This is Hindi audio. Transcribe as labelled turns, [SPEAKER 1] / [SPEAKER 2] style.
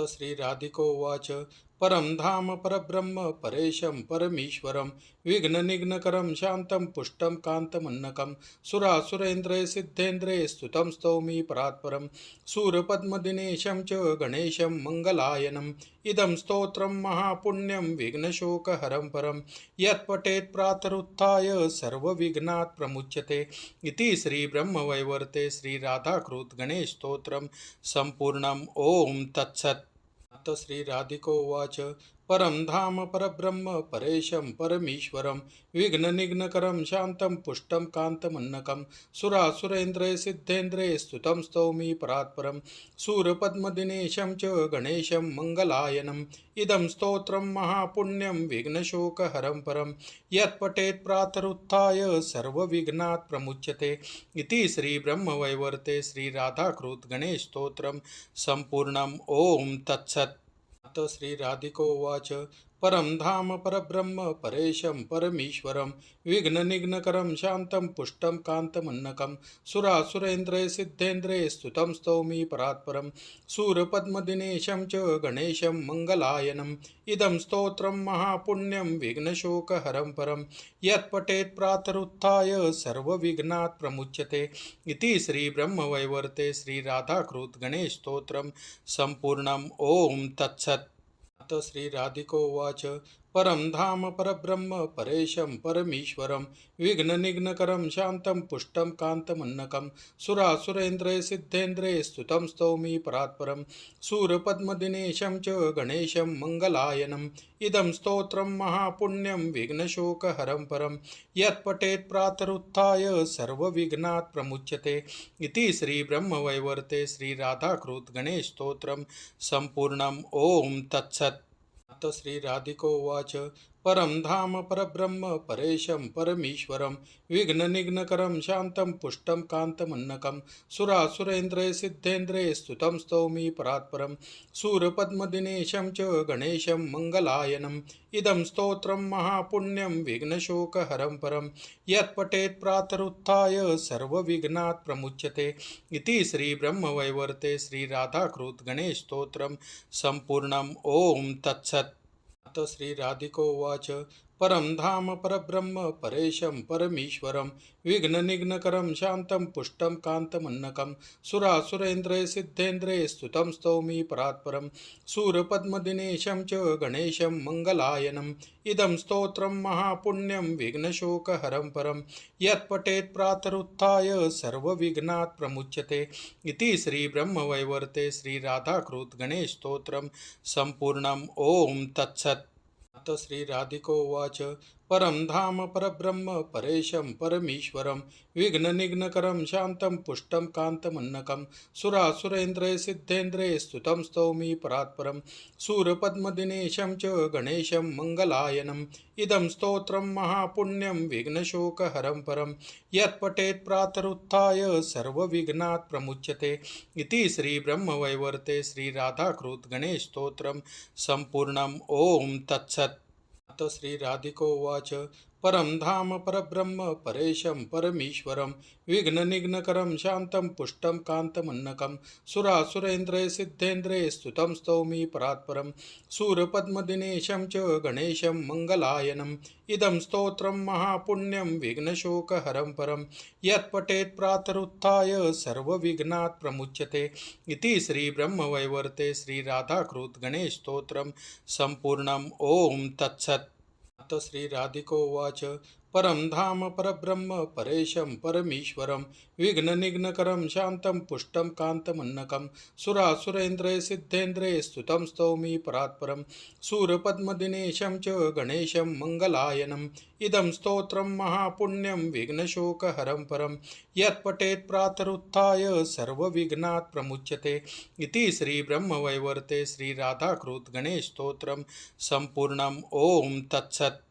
[SPEAKER 1] श्रीराधिकोवाच परं धाम परब्रह्म, परेशं परमीश्वरं, विघ्ननिघ्नकरं, शान्तं पुष्टं, कान्तमन्नकं, सुरासुरेन्द्रे सिद्धेन्द्रे स्तुतं स्तौमि परात्परं, सूरपद्मदिनेशं च गणेशं मङ्गलायनम् इदं स्तोत्रं महापुण्यं विघ्नशोकहरं परं, यत्पठेत् प्रातरुत्थाय सर्वविघ्नात् प्रमुच्यते, इति श्रीब्रह्मवैवर्ते श्रीराधाकृत गणेशस्तोत्रं सम्पूर्णम् ॐ तत्सत्। अथ श्रीराधिकोवाच परं धाम परब्रह्म, परेशं परमीश्वरं, विघ्ननिघ्नकरं, शान्तं पुष्टं, कान्तमन्नकं, सुरासुरेन्द्रे सिद्धेन्द्रे स्तुतं स्तौमि परात्परं, सूरपद्मदिनेशं च गणेशं मङ्गलायनम् इदं स्तोत्रं महापुण्यं विघ्नशोकहरं परं, यत्पठेत् प्रातरुत्थाय सर्वविघ्नात् प्रमुच्यते, इति श्रीराधाकृत गणेशस्तोत्रं सम्पूर्णम् ॐ तत्सत्। अथ श्रीराधिकोवाच। परम धाम, परब्रह्म, परेशं, परमीश्वरं, विघ्ननिघ्नकरं, शान्तं, पुष्टं, कान्तमन्नकं, सुरासुरेन्द्रे, सिद्धेन्द्रे, स्तुतं स्तौमि, परात्परं, सूरपद्मदिनेशं च गणेशं मङ्गलायनम् इदं स्तोत्रं महापुण्यं, विघ्नशोकहरं परं, यत्पठेत् प्रातरुत्थाय सर्वविघ्नात् प्रमुच्यते। इति श्रीब्रह्मवैवर्ते श्रीराधाकृत गणेशस्तोत्रं सम्पूर्णम् ॐ तत्सत्। अथ श्रीराधिकोवाच परं धाम परब्रह्म, परेशं परमीश्वरं, विघ्ननिघ्नकरं शान्तं पुष्टं कान्तमन्नकं, सुरासुरेन्द्रे सिद्धेन्द्रे स्तुतं स्तौमि परात्परं, सूरपद्मदिनेशं च गणेशं मङ्गलायनम् इदं स्तोत्रं महापुण्यं विघ्नशोकहरं परं, यत्पठेत् प्रातरुत्थाय सर्वविघ्नात् प्रमुच्यते, इति श्रीब्रह्मवैवर्ते श्रीराधाकृत गणेशस्तोत्रं सम्पूर्णम् ॐ तत्सत्। अथ श्रीराधिकोवाच परं धाम परब्रह्म, परेशं परमीश्वरं, विघ्ननिघ्नकरं शान्तं पुष्टं कान्तमन्नकं, सुरासुरेन्द्रे सिद्धेन्द्रे स्तुतं स्तौमि परात्परं, सूरपद्मदिनेशं च गणेशं मङ्गलायनम् इदं स्तोत्रं महापुण्यं विघ्नशोकहरं परं, यत्पठेत् प्रातरुत्थाय सर्वविघ्नात् प्रमुच्यते, इति श्रीराधाकृत गणेशस्तोत्रं सम्पूर्णम् ॐ तत्सत्। श्रीराधिकोवाच परं धाम परब्रह्म, परेशं परमीश्वरं, विघ्ननिघ्नकरं, शान्तं पुष्टं, कान्तमन्नकं, सुरासुरेन्द्रे सिद्धेन्द्रे स्तुतं स्तौमि परात्परं, सूरपद्मदिनेशं च गणेशं मङ्गलायनम् इदं स्तोत्रं महापुण्यं विघ्नशोकहरं परं, यत्पठेत् प्रातरुत्थाय सर्वविघ्नात् प्रमुच्यते, इति श्रीब्रह्मवैवर्ते श्रीराधाकृत गणेशस्तोत्रं सम्पूर्णम् ॐ तत्सत्। अथ श्रीराधिकोवाच परं धाम परब्रह्म, परेशं परमीश्वरं, विघ्ननिघ्नकरं, शान्तं पुष्टं कान्तमन्नकं, सुरासुरेन्द्रे सिद्धेन्द्रे स्तुतं स्तौमि परात्परं, सूरपद्मदिनेशं च गणेशं मङ्गलायनम्, इदं स्तोत्रं महापुण्यं विघ्नशोकहरं परं, यत्पठेत् प्रातरुत्थाय सर्वविघ्नात् प्रमुच्यते। इति श्रीराधाकृत गणेशस्तोत्रं सम्पूर्णम् ॐ तत्सत्। श्रीराधिकोवाच परं धाम, परब्रह्म परेशं परमीश्वरं विघ्ननिघ्नकरं शान्तं पुष्टं कान्तमन्नकं सुरासुरेन्द्रे सिद्धेन्द्रे स्तुतं स्तौमि परात्परं सूरपद्मदिनेशं च गणेशं मङ्गलायनम् इदं स्तोत्रं महापुण्यं, विघ्नशोकहरं परं, यत्पठेत् प्रातरुत्थाय सर्वविघ्नात् प्रमुच्यते। इति श्रीब्रह्मवैवर्ते श्रीराधाकृत गणेशस्तोत्रं सम्पूर्णम् ॐ तत्सत्। श्रीराधिकोवाच परं धाम, परब्रह्म परेशं परमीश्वरं विघ्ननिघ्नकरं शान्तं पुष्टं कान्तमन्नकं सुरासुरेन्द्रे सिद्धेन्द्रे स्तुतं स्तौमि परात्परं सूरपद्मदिनेशं च गणेशं मङ्गलायनम् इदं स्तोत्रं, महापुण्यं विघ्नशोकहरं परं यत्पठेत् प्रातरुत्थाय सर्वविघ्नात् प्रमुच्यते। इति श्रीब्रह्मवैवर्ते श्रीराधाकृत गणेशस्तोत्रं सम्पूर्णम् ॐ तत्सत्।